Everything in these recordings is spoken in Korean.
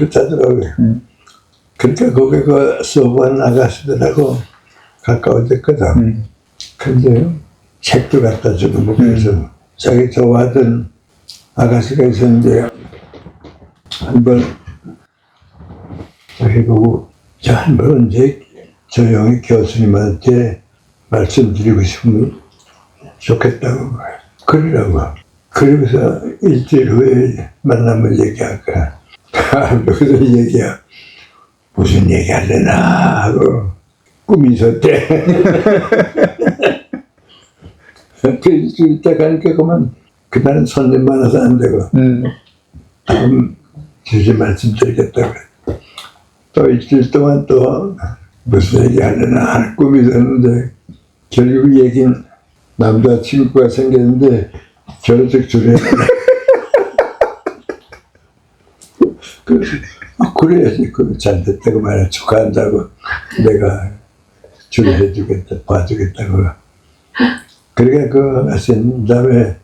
그렇다더라고요. 음. 그러니까 거기 그 수업한 아가씨들하고 가까워졌거든. 음. 근데 책도 갖다 주고 뭐 그래서 자기 좋아하던 아가씨가 있었는데 한번 저희 보고 저한번 언제 조용히 교수님한테 말씀드리고 싶으면 좋겠다고 그러라고 그러고서 일주일 후에 만나면 얘기할까 여기서 얘기야? 무슨 얘기 하려나? 하고 꿈이 있었대 그 있다 가니까 그만. 그날은 손님 많아서 안 되고. 음. 다음 주제 말씀드리겠다고. 또 일주일 동안 또 무슨 얘기 하려나 꿈이 있었는데 결국 얘긴 남자친구가 생겼는데 결혼식 주례 그, 아, 그래야지 그잘 됐다고 말해 축하한다고 내가 주례 해주겠다 봐주겠다고. 그러니까 그 와서 다음에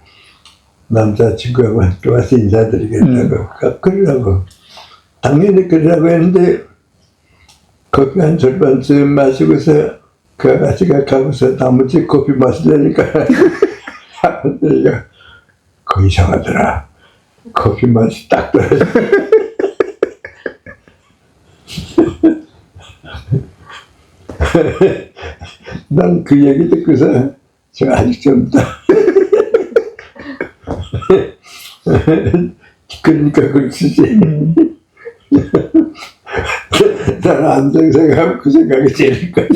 남자친구하고 함께 와서 인사드리겠다고 그- 그러라고. 당연히 그러라고 했는데 커피 한 절반쯤 마시고서 그 아가씨가 가고서 나머지 커피 마시려니까 내가 그 이상하더라. 커피 맛이 딱 떨어져 난 그 얘기 듣고서 저 아직 좀 더. 그러니까 그렇지. 나는 안정 생각하면 그 생각이 제일 거야.